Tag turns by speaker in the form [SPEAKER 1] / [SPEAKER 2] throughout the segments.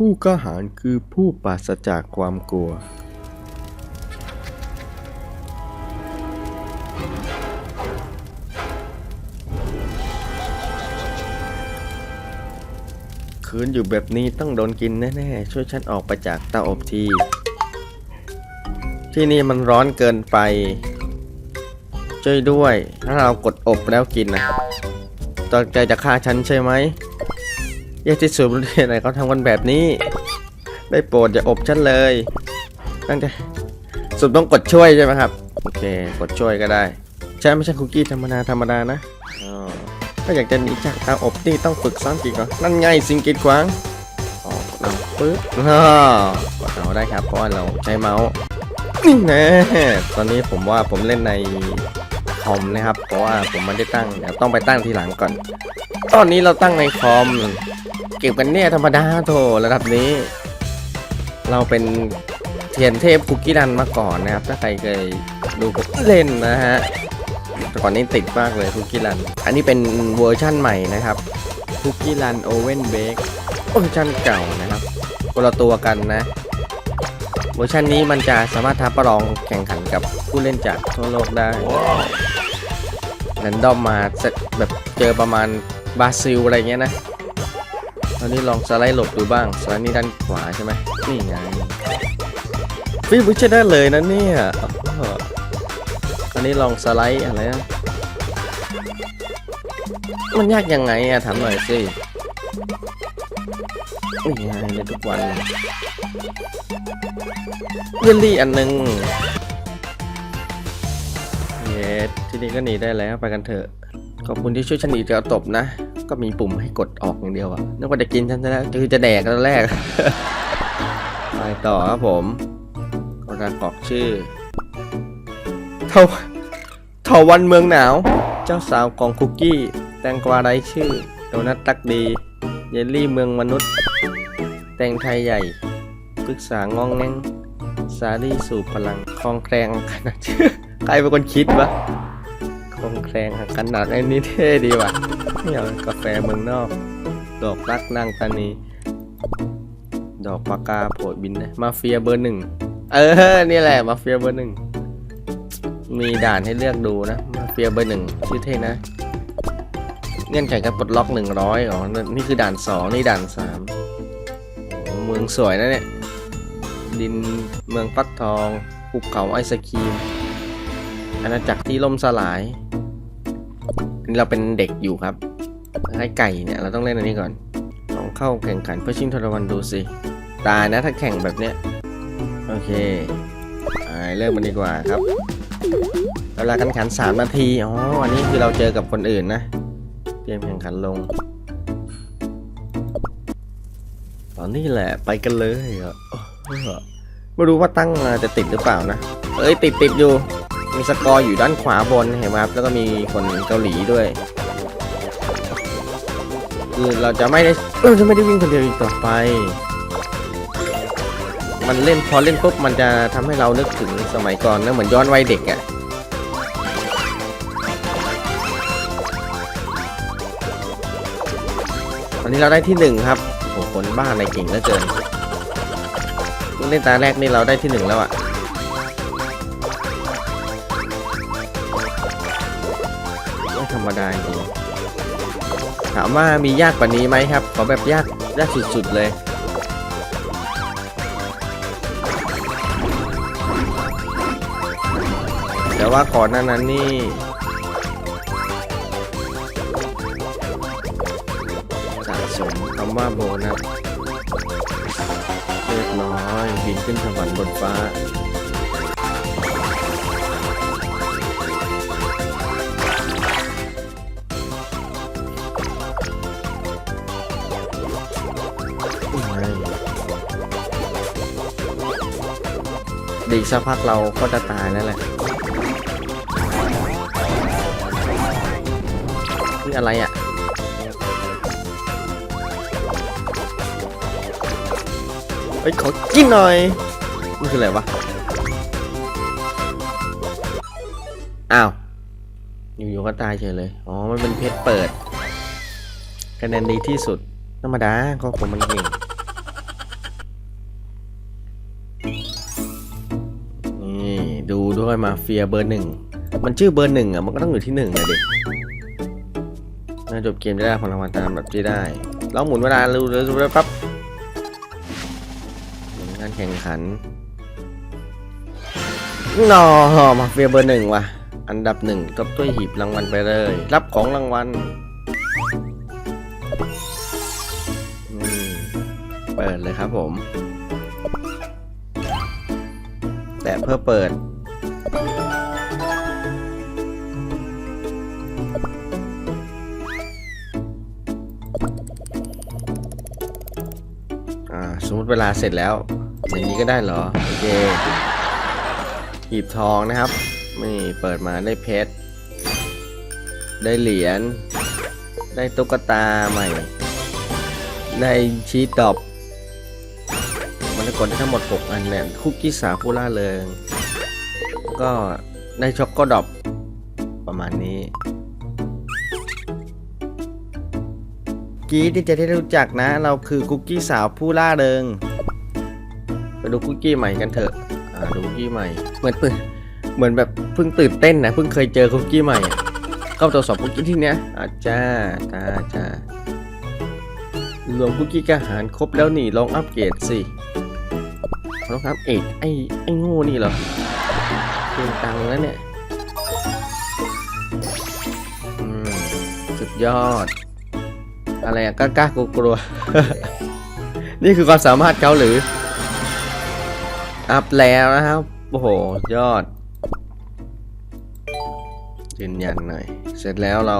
[SPEAKER 1] ผู้กล้าหาญคือผู้ปราศจากความกลัว คืนอยู่แบบนี้ต้องโดนกินแน่ๆ ช่วยฉันออกไปจากเตาอบที ที่นี่มันร้อนเกินไป ช่วยด้วย ถ้าเรากดอบแล้วกินนะตั้งใจจะฆ่าฉันใช่ไหม แย่ที่สุดรู้ที่ไหนเขาทำกันแบบนี้ ได้โปรดอย่าอบฉันเลยตั้งใจสุดต้องกดช่วยใช่ไหมครับ โอเค กดช่วยก็ได้ ใช่ไม่ใช่คุกกี้ธรรมดาธรรมดานะอ๋อถ้าอยากจะหนีจากเตาอบนี่ต้องฝึกซ้อมกี่ก่อนนั่นไงสิงกีดขวางออกเราปึ๊บกดเอาได้ครับ เพราะว่าเราใช้เมาส์นี่น่ตอนนี้ผมว่าผมเล่นในคอมนะครับ เพราะว่าผมไม่ได้ตั้งเดี๋ยวต้องไปตั้งทีหลังก่อน ตอนนี้เราตั้งในคอม เก็บกันเนี่ยธรรมดาโถระดับนี้ เราเป็นเทียนเทพคุกกี้รันมาก่อนนะครับ ถ้าใครเคยดูผมเล่นนะฮะแต่ก่อนนี้ติดมากเลยคุกกี้รัน อันนี้เป็นเวอร์ชั่นใหม่นะครับคุกกี้รันโอเว่นเบกเวอร์ชันเก่านะครับคนละตัวกันนะ เวอร์ชันนี้มันจะสามารถท้าประลองแข่งขันกับผู้เล่นจากทั่วโลกได้แรนดอมมาแบบเจอประมาณบราซิลอะไรเงี้ยนะ ตอนนี้ลองสไลด์หลบดูบ้าง สไลด์นี่ด้านขวาใช่ไหมนี่ไงฟิวใช่ได้เลยนะเนี่ยอออันนี้ลองสไลด์อะไรนะ มันยากยังไงอะถามหน่อยสินี่ไงในทุกวันเยลลี่อันหนึ่งเยสทีนี้ก็หนีได้แล้วไปกันเถอะ ขอบคุณที่ช่วยฉันหนีจากตบนะ ก็มีปุ่มให้กดออกอย่างเดียวอะนึกว่าจะกินฉันซะแล้วคือจะแดกตอนแรกไปต่อครับผมกรกรอกชื่อเทาเทาวันเมืองหนาว เจ้าสาวของคุกกี้ แตงกวาไร้ชื่อโดนัทตักดีเยลลี่เมืองมนุษย์ แตงไทยใหญ่ปรึกษางองแงงสาลี่สู่พลังคลองแคลงขนาดชื่อใครเป็นคนคิดวะ คงแคลงขนาดไอ้นี่เท่ดีว่ะนี่เอากาแฟเมืองนอก ดอกรักนางตานีดอกปากกาโผดบินนะมาเฟียเบอร์หนึ่งเออ นี่แหละมาเฟียเบอร์หนึ่งมีด่านให้เลือกดูนะมาเฟียเบอร์หนึ่งชื่อเท่นะ เงื่อนไขการปลดล็อกหนึ่งร้อยอ๋อ นี่คือด่านสองนี่ด่านสามเมืองสวยนะเนี่ย ดินเมืองฟักทองภูเขาไอศครีม อาณาจักรที่ล่มสลายนี่เราเป็นเด็กอยู่ครับให้ไก่เนี่ยเราต้องเล่นอันนี้ก่อนลองเข้าแข่งขันเพื่อชิงทรวันดูสิตายนะถ้าแข่งแบบเนี้ยโอเคไปเริ่มมันดีกว่าครับเวลาการแข่งขัน3นาทีอ๋ออันนี้คือเราเจอกับคนอื่นนะเตรียมแข่งขันลง ตอนนี้แหละไปกันเลยอะเอไม่รู้ว่าตั้งจะติดหรือเปล่านะ เอ้ยติดติดอยู่ มีสกอร์อยู่ด้านขวาบนเห็นไหมครับ แล้วก็มีคนเกาหลีด้วยคือเราจะไม่ได้เราจะไม่ได้วิ่งคนเดียวอีกต่อไป มันเล่นพอเล่นปุ๊บมันจะทำให้เรานึกถึงสมัยก่อนนะเหมือนย้อนวัยเด็กอะ่ะตอนนี้เราได้ที่หนึ่งครับโอ้โหคนบ้าอะไรเก่งเหลือเกินเล่นตาแรกนี่เราได้ที่หนึ่งแล้วอะ่ะ ธรรมดาจริงถามว่ามียากกว่านี้ไหมครับขอแบบยากยากสุดๆเลยแต่ว่าก่อนหน้านั้นนี่สะสมคำว่าโบนัสเรียบร้อยบินขึ้นสวรรค์บนฟ้า ดีกสักพักเราก็จะตายแล้วแหละนี่อะไรอะเฮ้ยขอกินหน่อยมันคืออะไรวะ อ้าว อยู่ๆก็ตายเฉยเลย อ๋อ มันเป็นเพชรเปิดคะแนนดีที่สุด ธรรมดาก็ผมมันเก่ง ยมาเฟียเบอร์หนึ่ง มันชื่อเบอร์หนึ่งอะ มันก็ต้องอยู่ที่หนึ่งเลยดิน่าจบเกมจะได้ของรางวัลตามแบบที่ได้ลองหมุนเวลาเร็วๆเร็วๆปั๊บหมุนการแข่งขันนอมาเฟียเบอร์หนึ่งว่ะ อันดับหนึ่งทบถ้วยหีบรางวัลไปเลย รับของรางวัลเปิดเลยครับผม แต่เพื่อเปิด อ่า สมมติเวลาเสร็จแล้ว อย่างนี้ก็ได้เหรอ โอเคหีบทองนะครับนี่เปิดมาได้เพชร ได้เหรียญ ได้ตุ๊กตาใหม่ ได้ชีตอบมันได้กดได้ทั้งหมด 6 อันเนี่ยคุกกี้สาวผู้ล่าเริง ก็ได้ช็อกโกดอบประมาณนี้กีที่จะได้รู้จักนะ เราคือคุกกี้สาวผู้ล่าเริงไปดูคุกกี้ใหม่กันเถอะอ่าดูคุกกี้ใหม่เหมือนเพิ่งเหมือนแบบเพิ่งตื่นเต้นนะเพิ่งเคยเจอคุกกี้ใหม่อะเข้าตรวจสอบคุกกี้ที่เนี้ยอาจ้าจ้าจ้ารวมคุกกี้กหารครบแล้วนี่ลองอัปเกรดสิลองอัปเอกไอ้ไอ้โง่นี่เหรอ เกินตังค์แล้วเนี่ยอืมสุดยอด อะไรอะกล้ากล้ากลัวกลัว นี่คือความสามารถเขาหรือ อัพแล้วนะครับ โอ้โห ยอด ยืนยันหน่อย เสร็จแล้วเรา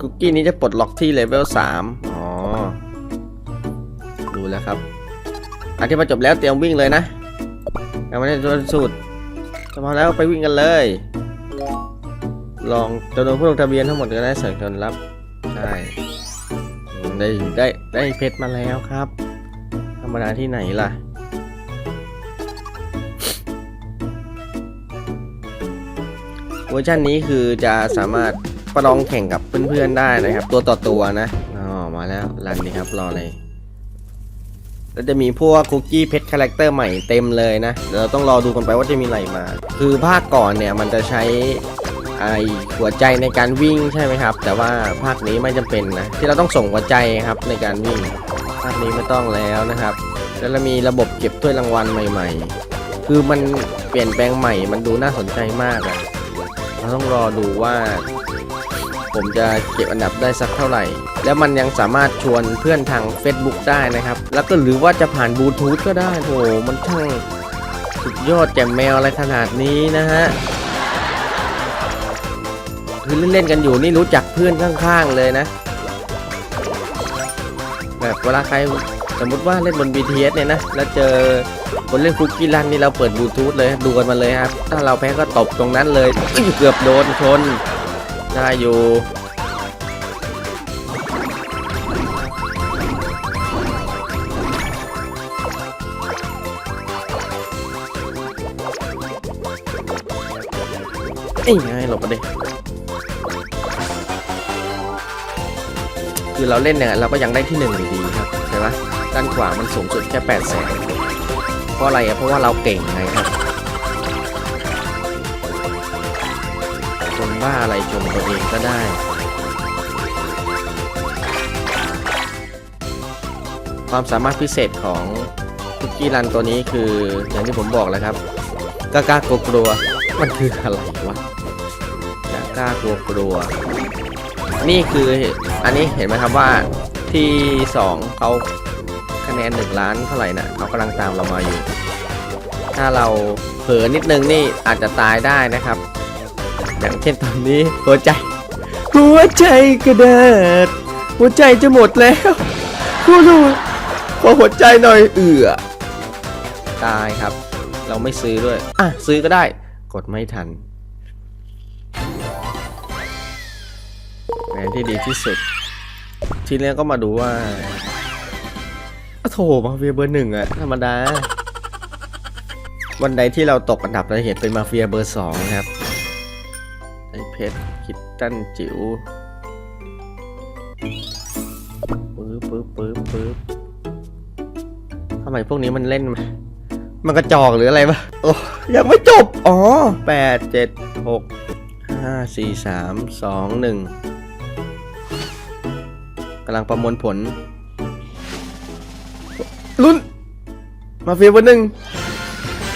[SPEAKER 1] คุกกี้นี้จะปลดล็อกที่เลเวล3อ๋อ ดูแล้วครับอันที่มาจบแล้วเตรียมวิ่งเลยนะ ยังไม่ได้ตัวสุดจะพอแล้วไปวิ่งกันเลย ลองจำนวนผู้ลงทะเบียนทั้งหมดก็ได้สั่งจนรับใช่ได้ได้ได้เพชรมาแล้วครับ ธรรมดาที่ไหนล่ะเวอร์ชันนี้คือจะสามารถประลองแข่งกับเพื่อนๆได้นะครับ ตัวต่อตัวนะอ๋อมาแล้วรันดีครับรอเลย แล้วจะมีพวกคุกกี้เพชรคาแรคเตอร์ใหม่เต็มเลยนะเดี๋ยวเราต้องรอดูกันไปว่าจะมีอะไรมา คือภาคก่อนเนี่ยมันจะใช้ไอหัวใจในการวิ่งใช่ไหมครับ แต่ว่าภาคนี้ไม่จำเป็นนะที่เราต้องส่งหัวใจครับในการวิ่ง ภาคนี้ไม่ต้องแล้วนะครับ แล้วเรามีระบบเก็บถ้วยรางวัลใหม่ ๆ คือมันเปลี่ยนแปลงใหม่มันดูน่าสนใจมากอะเราต้องรอดูว่า ผมจะเก็บอันดับได้สักเท่าไหร่ แล้วมันยังสามารถชวนเพื่อนทาง Facebook ได้นะครับ แล้วก็หรือว่าจะผ่านบลูทูธก็ได้โหมันช่างสุดยอดแจ่มแมวอะไรขนาดนี้นะฮะคือเล่นๆกันอยู่นี่รู้จักเพื่อนข้าง ๆ เลยนะ แบบเวลาใครสมมติว่าเล่นบน BTS เนี่ยนะ แล้วเจอคนเล่นคุกกี้รันนี่เราเปิดบลูทูธเลยดูกันมาเลยครับ ถ้าเราแพ้ก็ตบตรงนั้นเลยเกือบโดนชน ได้อยู่นี่ไงหลบมาดิคือเราเล่นเนี่ยเราก็ยังได้ที่หนึ่งอยู่ดีครับใช่ปะด้านขวามันสูงสุดแค่แปดแสนเพราะอะไรอะเพราะว่าเราเก่งไงครับ คนบ้าอะไรชมตัวเองก็ได้ ความสามารถพิเศษของคุกกี้รันตัวนี้คืออย่างที่ผมบอกแล้วครับกล้ากล้ากลัวกลัวมันคืออะไรวะกล้ากล้ากลัวกลัว นี่คืออันนี้เห็นไหมครับว่าที่สองเขาคะแนนหนึ่งล้านเท่าไหร่นะเขากำลังตามเรามาอยู่ ถ้าเราเผลอนิดนึงนี่อาจจะตายได้นะครับ อย่างเช่นตอนนี้หัวใจ หัวใจกระเดิด หัวใจจะหมดแล้วคุณดูขอหัวใจหน่อยเอือตายครับ เราไม่ซื้อด้วย อะ ซื้อก็ได้ กดไม่ทันแผนที่ดีที่สุด ทีนี้ก็มาดูว่าอะโถมาเฟียเบอร์หนึ่งอะธรรมดา วันใดที่เราตกอันดับเราเห็นเป็นมาเฟียเบอร์สองครับ เพชรคิดตั้นจิ๋วปึ๊บปึ๊บปึ๊บปึ๊บทำไมพวกนี้มันเล่นมันกระจอกหรืออะไรปะโอ้ยังไม่จบ อ๋อแปดเจ็ดหกห้าสี่สามสองหนึ่งกำลังประมวลผลลุ้นมาเฟียวันหนึ่ง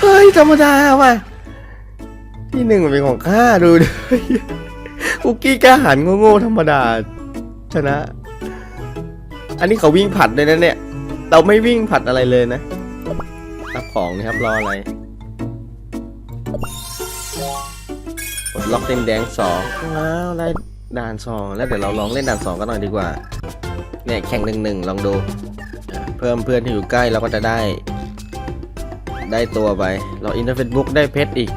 [SPEAKER 1] เฮ้ย ธรรมดาว่ะ ที่หนึ่งมันเป็นของข้าดูดิคุกกี้กล้าหันโง่ๆธรรมดาชนะ อันนี้เขาวิ่งผัดเลยนะเนี่ย เราไม่วิ่งผัดอะไรเลยนะรับของนะครับรออะไรกดล็อกเต็มแดงสองว้าวได้ด่านสองแล้วเดี๋ยวเราลองเล่นด่านสองกันหน่อยดีกว่า เนี่ยแข่งหนึ่งหนึ่งลองดู เพิ่มเพื่อนที่อยู่ใกล้เราก็จะได้ ได้ตัวไป เราอินเทอร์เฟซบุ๊กได้เพชรอีก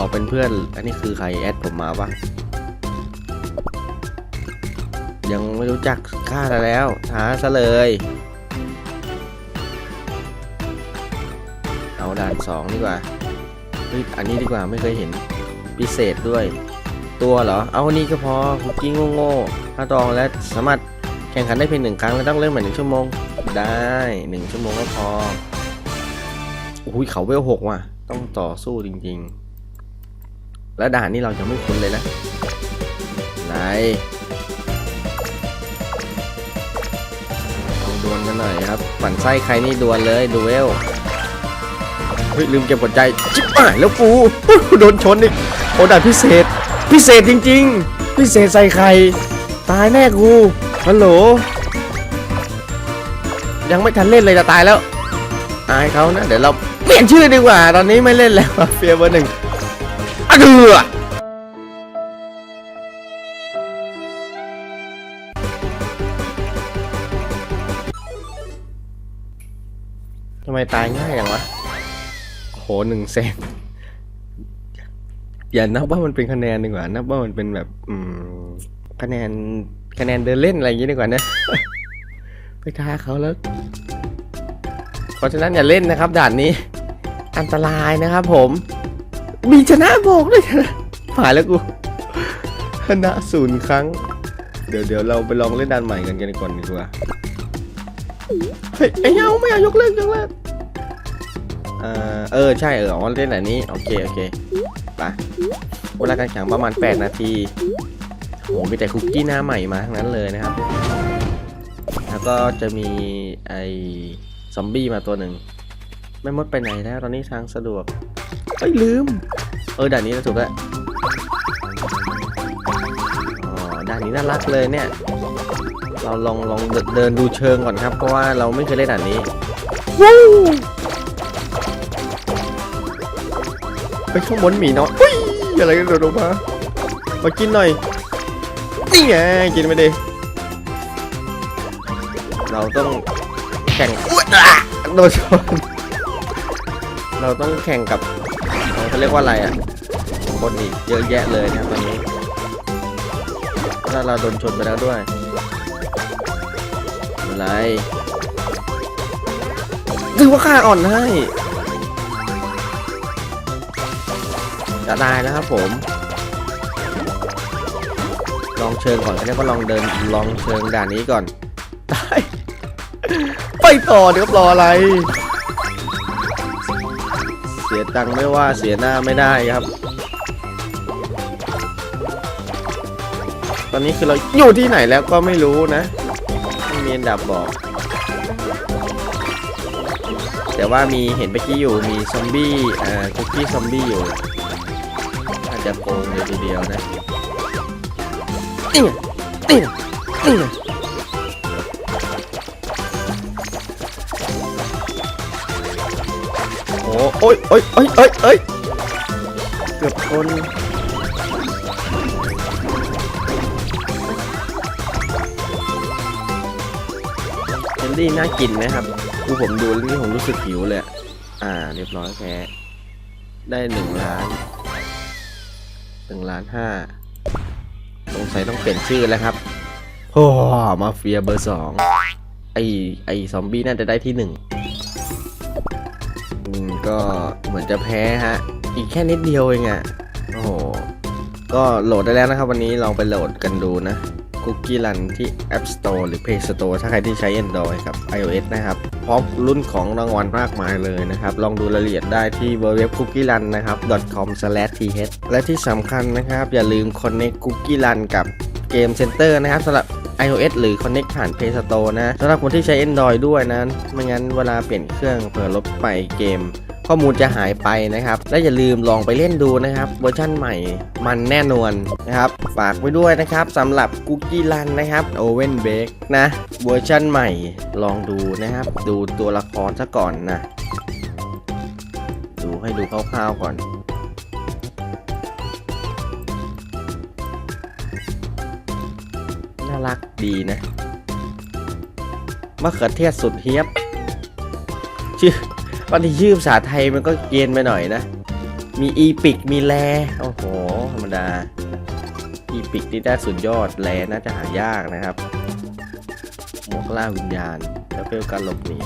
[SPEAKER 1] อเป็นเพื่อน อันนี้คือใครแอดผมมาปะยังไม่รู้จักค่าแล้วท้าซะเลย เอาด่านสองดีกว่าอันนี้ดีกว่าไม่เคยเห็นพิเศษด้วย ตัวเหรอ เอาอันนี้ก็พอคุกกี้โง่ๆถ้าตองและสามารถแข่งขันได้เพียงหนึ่งครั้งและต้องเล่นเหมือนหนึ่งชั่วโมง ได้หนึ่งชั่วโมงก็พออุ้ยเขาเวลหกว่ะ ต้องต่อสู้จริง ๆ แล้วด่านนี้เราจะไม่คุ้นเลยนะไหนลองดวลกันหน่อยครับฝันไส้ใครนี่ดวลเลยดูเวลเฮ้ยลืมเก็บหัวใจจิ๊บหายแล้วกูโดนชนอีกโอดานพิเศษ พิเศษจริง ๆ พิเศษใส่ใครตายแน่กูฮัลโหลยังไม่ทันเล่นเลยจะตายแล้วอายเขานะ เดี๋ยวเราเปลี่ยนชื่อดีกว่า ตอนนี้ไม่เล่นแล้วเฟียเบอร์หนึ่ง อะเือทำไมตายง่ายอย่างวะ โหหนึ่งเซนอย่านับว่ามันเป็นคะแนนดีกว่า นับว่ามันเป็นแบบ อืม คะแนน คะแนนเดินเล่นอะไรอย่างนี้ดีกว่านะ ไปท้าเขาแล้ว เพราะฉะนั้นอย่าเล่นนะครับ ด่านนี้ อันตรายนะครับผม มีชนะบอกเลยนะผ่านแล้วกูชนะศูนย์ครั้ง เดี๋ยวเดี๋ยวเราไปลองเล่นด่านใหม่กันกันก่อนดีกว่าเฮ้ยไอ้เงาไม่เอายกเลิกยกเลิกเออเออใช่เอออ๋อเล่นอันนี้โอเคโอเคไปเวลาการแข่งประมาณ 8 นาทีโหมีแต่คุกกี้หน้าใหม่มาทั้งนั้นเลยนะครับ แล้วก็จะมีไอ้ซอมบี้มาตัวหนึ่งไม่มดไปไหนแล้วตอนนี้ทางสะดวก เอ้ยลืม เออด่านนี้เราถูกแล้วอ๋อด่านนี้น่ารักเลยเนี่ย เราลองลองเดินเดินดูเชิงก่อนครับ เพราะว่าเราไม่เคยเล่นด่านนี้วู้ไปข้างบนหมีเนาะอุ้ยอะไรกันโดดลงมามากินหน่อยนี่ไงกินไปดิเราต้องแข่งอุ๊ยอะโดนชนเราต้องแข่งกับ เขาเรียกว่าอะไรอะ คนอีกเยอะแยะเลยนะตอนนี้ ถ้าเราโดนชนไปแล้วด้วยไม่เป็นไรถือว่าค่าอ่อนให้จะตายแล้วครับผม ลองเชิงก่อนเขาเรียกว่าลองเดินลองเชิงด่านนี้ก่อนตายไปต่อเดี๋ยวรออะไร ตังค์ไม่ว่าเสียหน้าไม่ได้ครับ ตอนนี้คือเราอยู่ที่ไหนแล้วก็ไม่รู้นะไม่มีอันดับบอก แต่ว่ามีเห็นเมื่อกี้อยู่มีซอมบี้อ่อคุกกี้ซอมบี้อยู่อาจจะโกงเลยทีเดียวนะนี่งนี่งนี่ง โอ้โอ้ยโอ้ยโอ้ยโอ้ยโอ้ยเกือบคนเจลลี่น่ากินไหมครับคือผมดูแล้วนี่ผมรู้สึกหิวเลยอะอ่า เรียบร้อยแพ้ได้หนึ่งล้านหนึ่งล้านห้าสงสัยต้องเปลี่ยนชื่อแล้วครับโอ้มาเฟียเบอร์สองไอไอซอมบี้น่าจะได้ที่หนึ่งอืม ก็เหมือนจะแพ้ฮะ อีกแค่นิดเดียวเองอะ่ะโอ้โห ก็โหลดได้แล้วนะครับ วันนี้ลองไปโหลดกันดูนะคุกกี้รันที่ App Store หรือ Play Store ถ้าใครที่ใช้ Android กับ iOS นะครับ พร้อมรุ่นของรางวัลมากมายเลยนะครับ ลองดูรายละเอียดได้ที่ www.cookierun นะครับ com/th และที่สำคัญนะครับ อย่าลืม connect cookie run กับเกม Center นะครับสำหรับ iOS หรือ Connect ผ่าน Play Store นะสำหรับคนที่ใช้ Android ด้วยนะ ไม่งั้นเวลาเปลี่ยนเครื่องเผื่อลบไปเกม ข้อมูลจะหายไปนะครับ และอย่าลืมลองไปเล่นดูนะครับเวอร์ชั่นใหม่มันแน่นอนนะครับฝากไว้ด้วยนะครับสำหรับคุกกี้รันนะครับ Oven Bake นะเวอร์ชั่นใหม่ลองดูนะครับ ดูตัวละครซะก่อนนะดูให้ดูคร่าวๆก่อนน่ารักดีนะมะเขือเทศสุดเฮียบชื่อ ตอนที่ชื่อภาษาไทยมันก็เกรียนไปหน่อยนะ มีอีพิกมีแลโอ้โห ธรรมดา อีพิกที่ได้สุดยอดแลน่าจะหายากนะครับ หมวกล่าวิญญาณ แล้วเวลการหลบหนี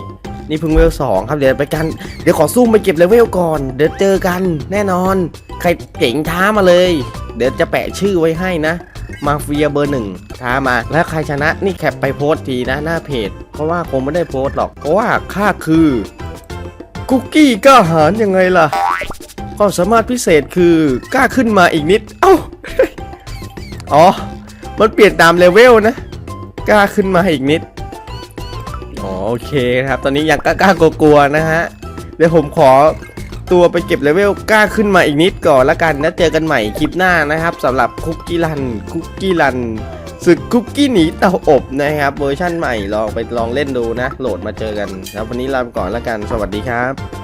[SPEAKER 1] นี่เพิ่งเวลสองครับ เดี๋ยวไปกัน เดี๋ยวขอซุ่มไปเก็บเลเวลก่อน เดี๋ยวเจอกันแน่นอน ใครเก่งท้ามาเลย เดี๋ยวจะแปะชื่อไว้ให้นะมาเฟียเบอร์หนึ่งท้ามา แล้วใครชนะนี่แคปไปโพสต์ทีนะหน้าเพจ เพราะว่าคงไม่ได้โพสต์หรอก เพราะว่าข้าคือ คุกกี้กล้าหาญยังไงล่ะ ความสามารถพิเศษคือกล้าขึ้นมาอีกนิด เอ้า อ๋อ มันเปลี่ยนตามเลเวลนะ กล้าขึ้นมาอีกนิด อ๋อโอเคครับ ตอนนี้ยังกล้าๆกลัวๆนะฮะ เดี๋ยวผมขอตัวไปเก็บเลเวลกล้าขึ้นมาอีกนิดก่อนละกันแล้วเจอกันใหม่คลิปหน้านะครับสำหรับคุกกี้รันคุกกี้รัน ศึกคุกกี้หนีเตาอบนะครับเวอร์ชั่นใหม่ลองไปลองเล่นดูนะ โหลดมาเจอกัน แล้ววันนี้ลาไปก่อนแล้วกันสวัสดีครับ